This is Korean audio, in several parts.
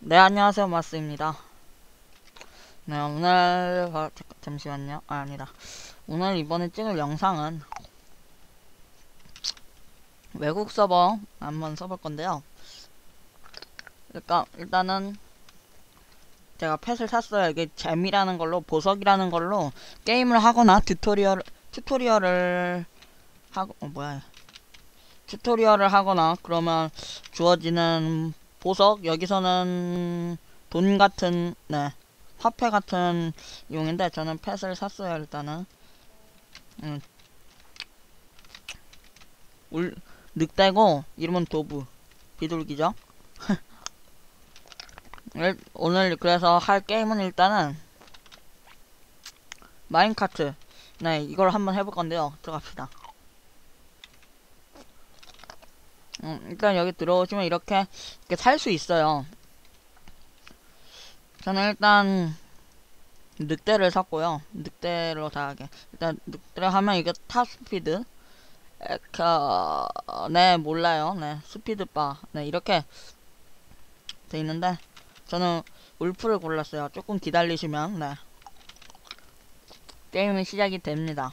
네, 안녕하세요. 마스입니다. 네, 오늘, 아, 잠깐, 잠시만요. 아, 아니다. 오늘 이번에 찍을 영상은 외국 서버 한번 써볼 건데요. 일단, 일단은 제가 펫을 샀어요. 이게 재미라는 걸로, 보석이라는 걸로 게임을 하거나 튜토리얼, 튜토리얼을 하고, 어, 뭐야. 튜토리얼을 하거나 그러면 주어지는 보석 여기서는 돈 같은 네 화폐 같은 용인데 저는 펫을 샀어요 일단은. 음. 울 늑대고 이름은 도부 비둘기죠? 일- 오늘 그래서 할 게임은 일단은 마인카트. 네 이걸 한번 해볼 건데요. 들어갑시다 음, 일단 여기 들어오시면 이렇게, 이렇게 살 수 있어요. 저는 일단 늑대를 샀고요. 늑대로 다 하게. 일단 늑대를 하면 이게 탑 스피드. 에카 네 몰라요. 네 스피드바. 네 이렇게 돼 있는데 저는 울프를 골랐어요. 조금 기다리시면 네 게임이 시작이 됩니다.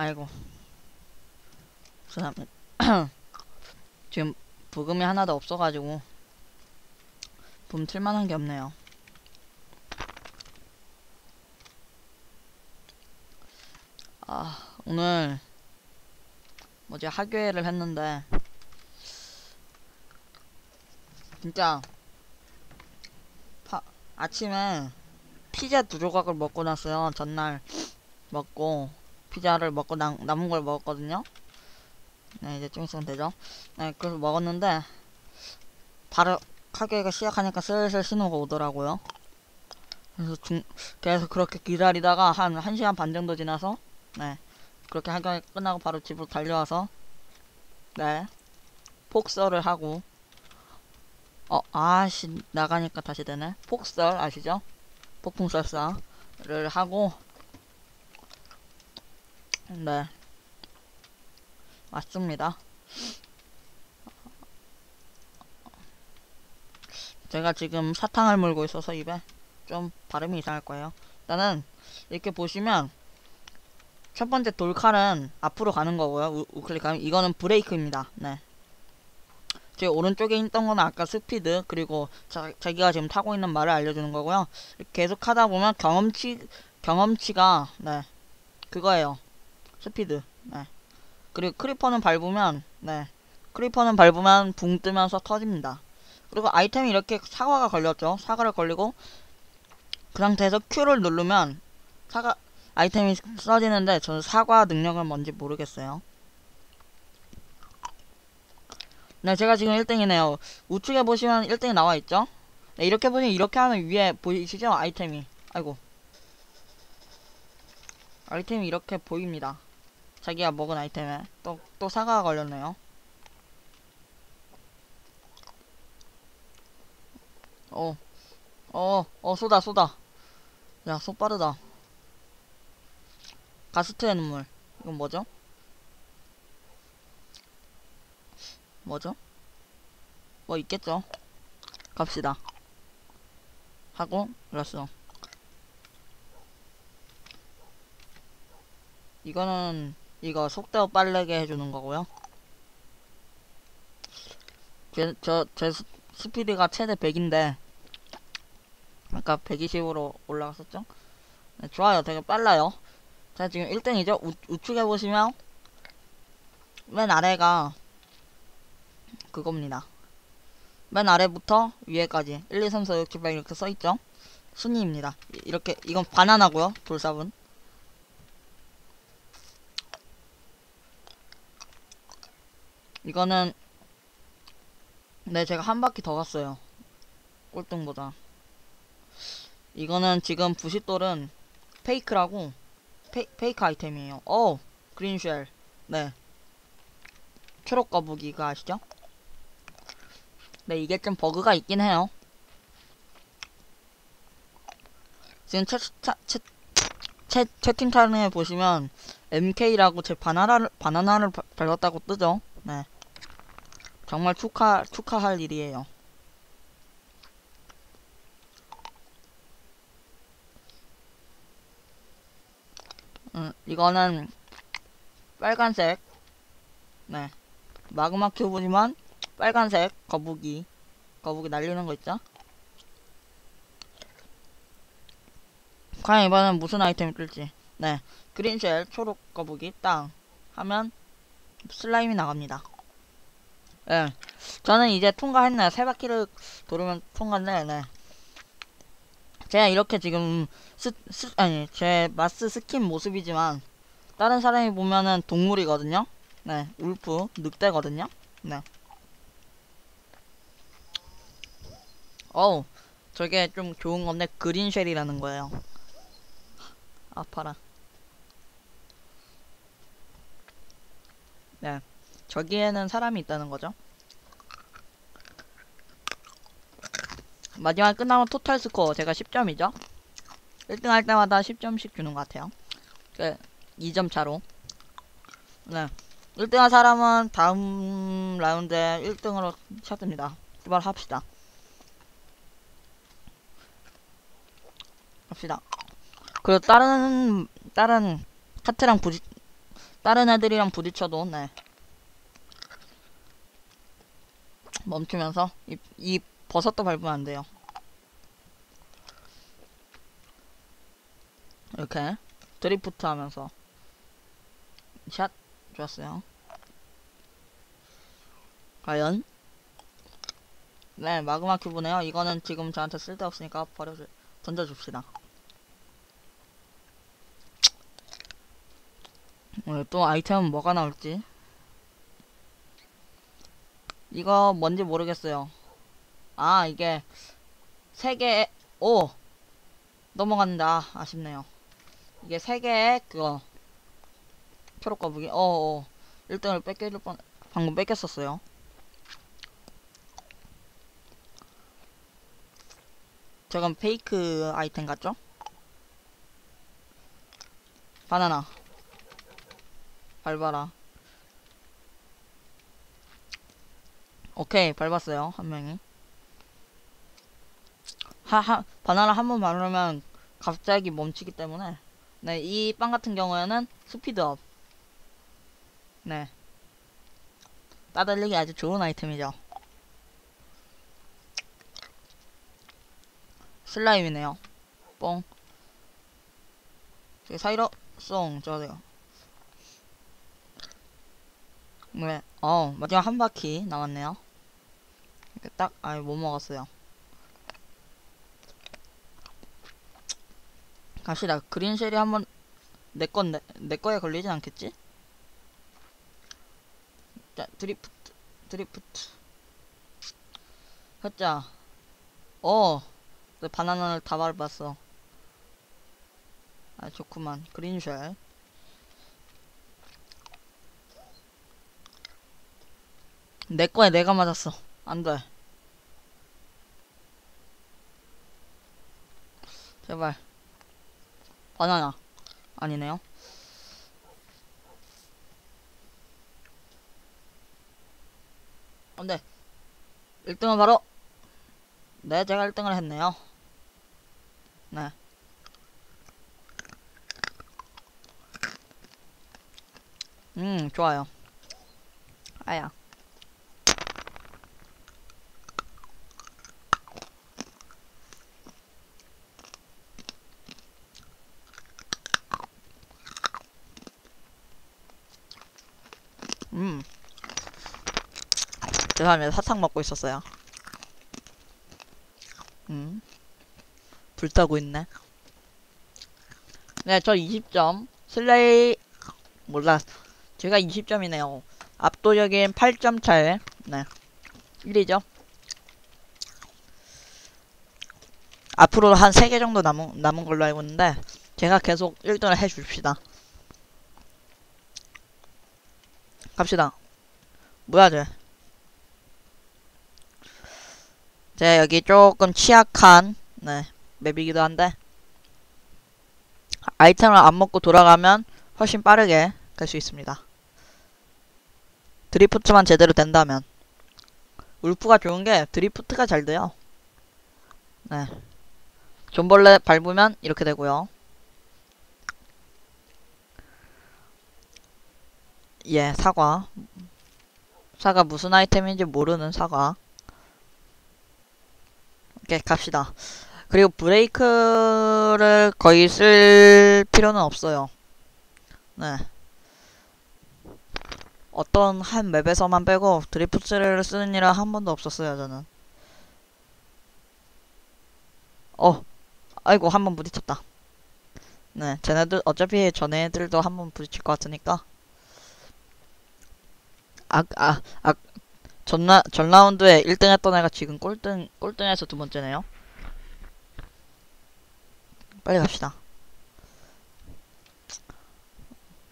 아이고. 죄송합니다 지금 부금이 하나도 없어가지고 붐 틀만한 게 없네요. 아 오늘 뭐지? 학교회를 했는데 진짜 파, 아침에 피자 두 조각을 먹고 났어요. 전날 먹고 피자를 먹고 남, 남은 걸 먹었거든요. 네, 이제 좀 있으면 되죠. 네, 그래서 먹었는데, 바로 가게가 시작하니까 슬슬 신호가 오더라고요. 그래서 중, 계속 그렇게 기다리다가 한 1시간 반 정도 지나서, 네, 그렇게 학교가 끝나고 바로 집으로 달려와서, 네, 폭설을 하고, 어, 아씨, 나가니까 다시 되네. 폭설 아시죠? 폭풍설사를 하고, 네. 맞습니다. 제가 지금 사탕을 물고 있어서 입에 좀 발음이 이상할 거예요. 일단은 이렇게 보시면 첫 번째 돌칼은 앞으로 가는 거고요. 우, 우클릭 하면 이거는 브레이크입니다. 네. 제 오른쪽에 있던 거는 아까 스피드 그리고 자, 자기가 지금 타고 있는 말을 알려주는 거고요. 계속 하다 보면 경험치 경험치가 네 그거예요. 스피드. 네. 그리고 크리퍼는 밟으면 네. 크리퍼는 밟으면 붕 뜨면서 터집니다. 그리고 아이템이 이렇게 사과가 걸렸죠. 사과를 걸리고 그 상태에서 Q를 누르면 사과 아이템이 써지는데 저는 사과 능력은 뭔지 모르겠어요. 네, 제가 지금 1등이네요. 우측에 보시면 1등이 나와 있죠? 네, 이렇게 보시면 이렇게 하면 위에 보이시죠? 아이템이. 아이고. 아이템이 이렇게 보입니다. 자기가 먹은 아이템에 또, 또 사과가 걸렸네요. 어, 어, 어, 쏘다, 쏘다. 야, 소 빠르다. 가스트의 눈물. 이건 뭐죠? 뭐죠? 뭐 있겠죠? 갑시다. 하고, 그랬어. 이거는 이거 속도 빠르게 해주는 거고요. 제, 저, 제 스, 스피드가 최대 100인데, 아까 120으로 올라갔었죠? 네, 좋아요. 되게 빨라요. 자, 지금 1등이죠? 우, 우측에 보시면, 맨 아래가, 그겁니다. 맨 아래부터 위에까지, 1, 2, 3, 4, 6, 7, 8 이렇게 써있죠? 순위입니다. 이렇게, 이건 바나나고요 돌삽은. 이거는 네 제가 한 바퀴 더 갔어요 꼴등보다 이거는 지금 부싯돌은 페이크라고 페, 페이크 아이템이에요 어 그린쉘 네 초록 거북이가 아시죠? 네 이게 좀 버그가 있긴 해요 지금 채, 채, 채, 채팅창에 보시면 MK라고 제 바나나를 바나나를 바- 밟았다고 뜨죠. 네. 정말 축하 축하할 일이에요. 음, 이거는 빨간색. 네. 마그마 큐브지만 빨간색 거북이. 거북이 날리는 거 있죠? 과연 이번엔 무슨 아이템이 뜰지. 네. 그린쉘 초록 거북이 땅 하면 슬라임이 나갑니다. 예. 저는 이제 통과했네요. 세 바퀴를 돌으면 통과인데, 네. 제가 이렇게 지금 스, 스, 아니, 제 마스 스킨 모습이지만, 다른 사람이 보면은 동물이거든요? 네. 울프, 늑대거든요? 네. 어우, 저게 좀 좋은 건데, 그린 쉘이라는 거예요. 아파라. 네. 저기에는 사람이 있다는 거죠. 마지막 끝나면 토탈 스코어 제가 10점이죠. 1등 할 때마다 10점씩 주는 것 같아요. 그 2점 차로. 네. 1등 한 사람은 다음 라운드에 1등으로 시작됩니다. 출발합시다. 갑시다. 그리고 다른 다른 카트랑 부딪 다른 애들이랑 부딪혀도 네. 멈추면서 이, 이 버섯도 밟으면 안 돼요. 이렇게 드리프트 하면서 샷 좋았어요. 과연 네 마그마 큐브네요. 이거는 지금 저한테 쓸데없으니까 버려 던져줍시다. 오늘 또 아이템은 뭐가 나올지 이거 뭔지 모르겠어요. 아 이게 세개 오! 넘어간다. 아쉽네요. 이게 세 개의 그거. 초록 거북이. 어어. 1등을 뺏길 뻔 방금 뺏겼었어요. 저건 페이크 아이템 같죠? 바나나. 밟아라. 오케이, 밟았어요. 한 명이. 하, 하, 바나나 한 번 밟으면 갑자기 멈추기 때문에. 네, 이 빵 같은 경우에는 스피드업. 네. 따돌리기 아주 좋은 아이템이죠. 슬라임이네요. 뽕. 저기 사이로, 송, 저거요. 네, 어, 마지막 한 바퀴 남았네요. 이렇게 딱, 아니, 못 먹었어요. 갑시다. 그린쉘이 한번, 내 건데, 내 거에 걸리진 않겠지? 자, 드리프트, 드리프트. 했자. 어, 내 바나나를 다 밟았어. 아, 좋구만. 그린쉘. 내 거에 내가 맞았어. 안 돼. 제발. 바나나. 아니네요. 안 돼. 1등은 바로. 네, 제가 1등을 했네요. 네. 음, 좋아요. 아야. 음. 죄송합니다. 사탕 먹고 있었어요. 음. 불타고 있네. 네, 저 20점. 슬레이, 몰라. 제가 20점이네요. 압도적인 8점 차에, 네. 1위죠. 앞으로 한 3개 정도 남은, 남은 걸로 알고 있는데, 제가 계속 1등을 해줍시다. 갑시다. 뭐야, 쟤. 제 여기 조금 취약한, 네, 맵이기도 한데, 아이템을 안 먹고 돌아가면 훨씬 빠르게 갈 수 있습니다. 드리프트만 제대로 된다면 울프가 좋은 게 드리프트가 잘 돼요. 네. 존벌레 밟으면 이렇게 되고요. 예, 사과. 사과 무슨 아이템인지 모르는 사과. 오케이, 갑시다. 그리고 브레이크를 거의 쓸 필요는 없어요. 네. 어떤 한 맵에서만 빼고 드리프트를 쓰는 일은 한 번도 없었어요, 저는. 어, 아이고, 한 번 부딪혔다. 네, 쟤네들, 어차피 전애들도 한 번 부딪힐 것 같으니까. 아, 아, 아, 전, 라, 전 라운드에 1등 했던 애가 지금 꼴등, 꼴등에서 두 번째네요. 빨리 갑시다.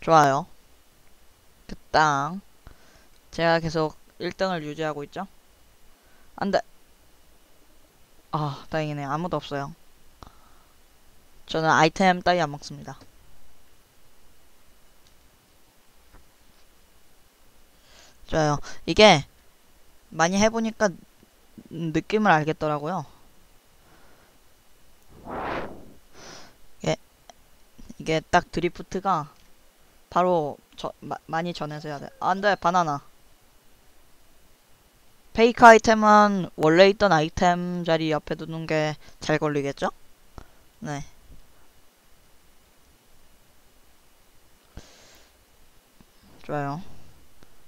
좋아요. 그 땅. 제가 계속 1등을 유지하고 있죠? 안 돼. 아, 다행이네. 아무도 없어요. 저는 아이템 따위 안 먹습니다. 좋아요. 이게 많이 해보니까 느낌을 알겠더라고요. 이게, 이게 딱 드리프트가 바로 저, 마, 많이 전해서 해야 돼. 아, 안 돼, 바나나. 페이크 아이템은 원래 있던 아이템 자리 옆에 두는 게 잘 걸리겠죠? 네. 좋아요.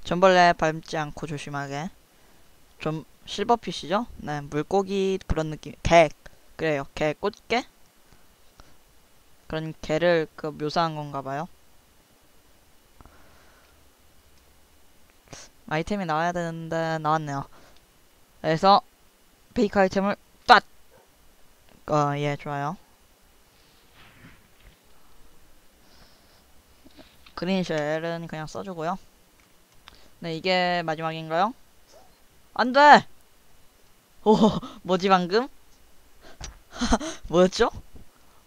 전벌레 밟지 않고 조심하게. 좀 실버피시죠? 네, 물고기 그런 느낌. 개. 그래요. 개 꽃게? 그런 개를 그 묘사한 건가 봐요. 아이템이 나와야 되는데 나왔네요. 그래서 페이크 아이템을 딱! 어, 예, 좋아요. 그린 쉘은 그냥 써주고요. 네, 이게 마지막인가요? 안 돼! 오, 뭐지 방금? 뭐였죠?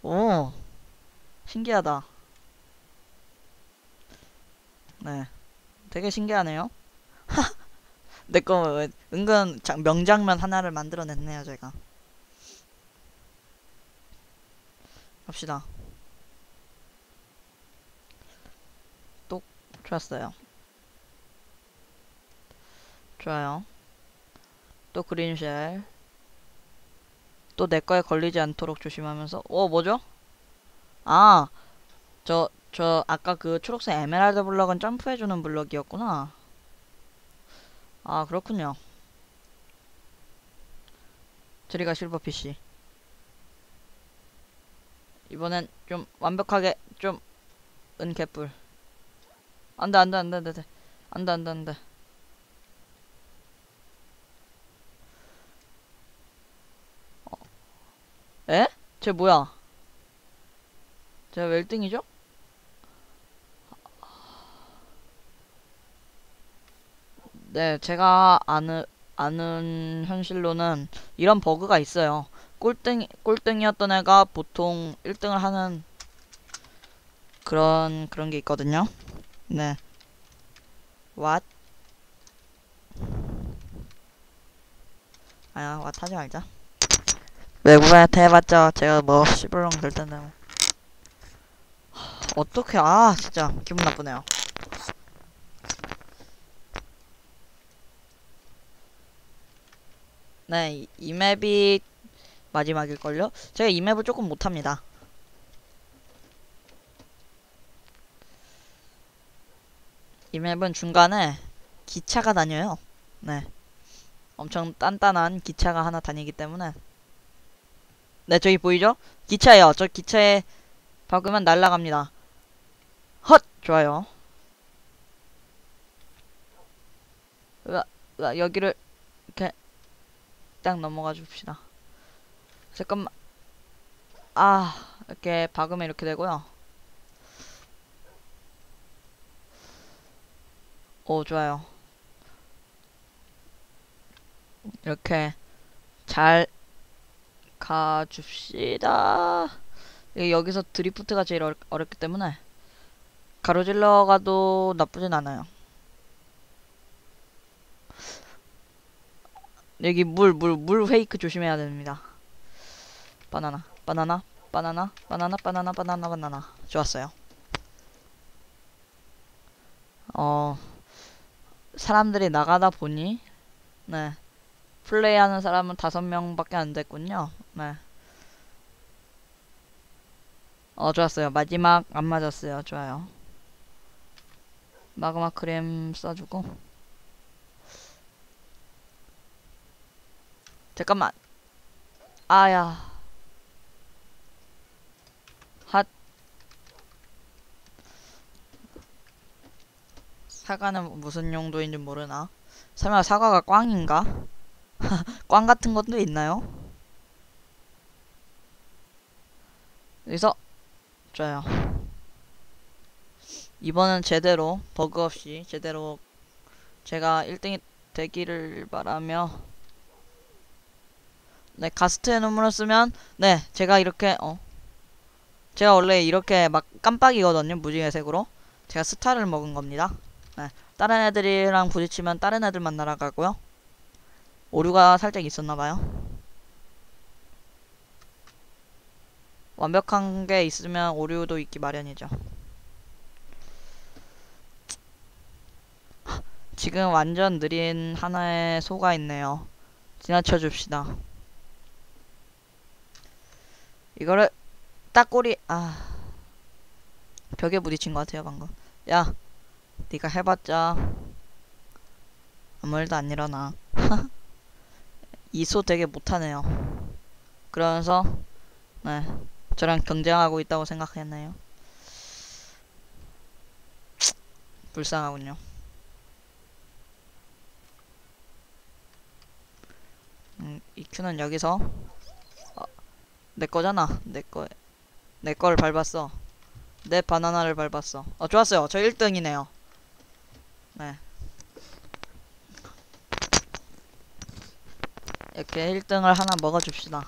오, 신기하다. 네, 되게 신기하네요. 내거 은근 장, 명장면 하나를 만들어냈네요, 제가. 갑시다. 똑 좋았어요. 좋아요. 또 그린쉘. 또 내 거에 걸리지 않도록 조심하면서. 어, 뭐죠? 아, 저, 저, 아까 그 초록색 에메랄드 블럭은 점프해주는 블럭이었구나. 아, 그렇군요. 저리가 실버 PC. 이번엔 좀 완벽하게 좀 은개뿔. 안돼 안돼 안돼 안돼 안돼 안돼 안돼. 어. 에? 쟤 뭐야? 쟤왜 1등이죠? 네, 제가 아는 아는 현실로는 이런 버그가 있어요. 꼴등 꼴등이었던 애가 보통 1등을 하는 그런 그런 게 있거든요. 네. What? 아야, 왓 하지 말자. 외국한테 해봤자 제가 뭐 시블렁 될 텐데. 뭐. 어떻게 아 진짜 기분 나쁘네요. 네, 이, 이 맵이 마지막일걸요? 제가 이 맵을 조금 못합니다. 이 맵은 중간에 기차가 다녀요. 네. 엄청 단단한 기차가 하나 다니기 때문에 네, 저기 보이죠? 기차예요. 저 기차에 박으면 날아갑니다. 헛! 좋아요. 으아, 으아, 여기를 이렇게 딱 넘어가 줍시다. 잠깐만. 아, 이렇게 박으면 이렇게 되고요. 오, 좋아요. 이렇게 잘 가줍시다. 여기서 드리프트가 제일 어렵, 어렵기 때문에 가로질러 가도 나쁘진 않아요. 여기 물, 물, 물 페이크 조심해야 됩니다. 바나나, 바나나, 바나나, 바나나, 바나나, 바나나, 바나나. 좋았어요. 어, 사람들이 나가다 보니, 네. 플레이하는 사람은 다섯 명 밖에 안 됐군요. 네. 어, 좋았어요. 마지막 안 맞았어요. 좋아요. 마그마 크림 써주고. 잠깐만. 아야. 핫. 사과는 무슨 용도인지 모르나? 설마 사과가 꽝인가? 꽝 같은 것도 있나요? 여기서 좋아요. 이번은 제대로 버그 없이 제대로 제가 1등이 되기를 바라며 네 가스트의 눈물을 쓰면 네 제가 이렇게 어 제가 원래 이렇게 막 깜빡이거든요 무지개색으로. 제가 스타를 먹은 겁니다. 네 다른 애들이랑 부딪히면 다른 애들만 날아가고요. 오류가 살짝 있었나봐요 완벽한 게 있으면 오류도 있기 마련이죠. 지금 완전 느린 하나의 소가 있네요. 지나쳐 줍시다. 이거를 딱 꼬리 아. 벽에 부딪힌 것 같아요 방금. 야 네가 해봤자 아무 일도 안 일어나. 이 소 되게 못하네요. 그러면서 네 저랑 경쟁하고 있다고 생각했네요 불쌍하군요 음, 이 큐는 여기서 내 거잖아. 내 거. 내 거를 밟았어. 내 바나나를 밟았어. 어, 좋았어요. 저 1등이네요. 네. 이렇게 1등을 하나 먹어줍시다.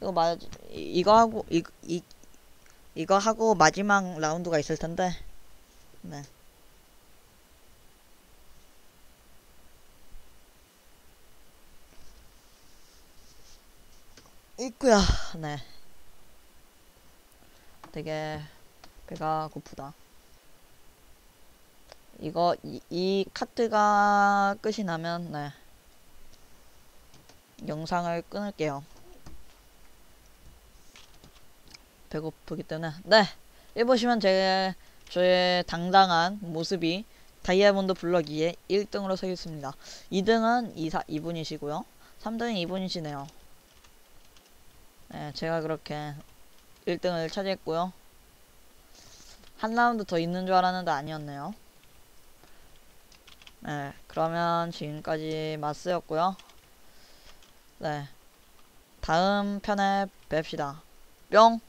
이거 마, 이 거 하고, 이, 이, 이거 하고 마지막 라운드가 있을 텐데. 네. 있구야. 네. 되게 배가 고프다. 이거 이, 이 카트가 끝이 나면 네. 영상을 끊을게요. 배고프기 때문에 네. 이 보시면 제 저의 당당한 모습이 다이아몬드 블럭2에 1등으로 서 있습니다. 2등은 이사 2분이시고요. 3등은 2분이시네요. 네, 제가 그렇게 1등을 차지했고요. 한 라운드 더 있는 줄 알았는데 아니었네요. 네, 그러면 지금까지 마스였고요. 네, 다음 편에 뵙시다. 뿅!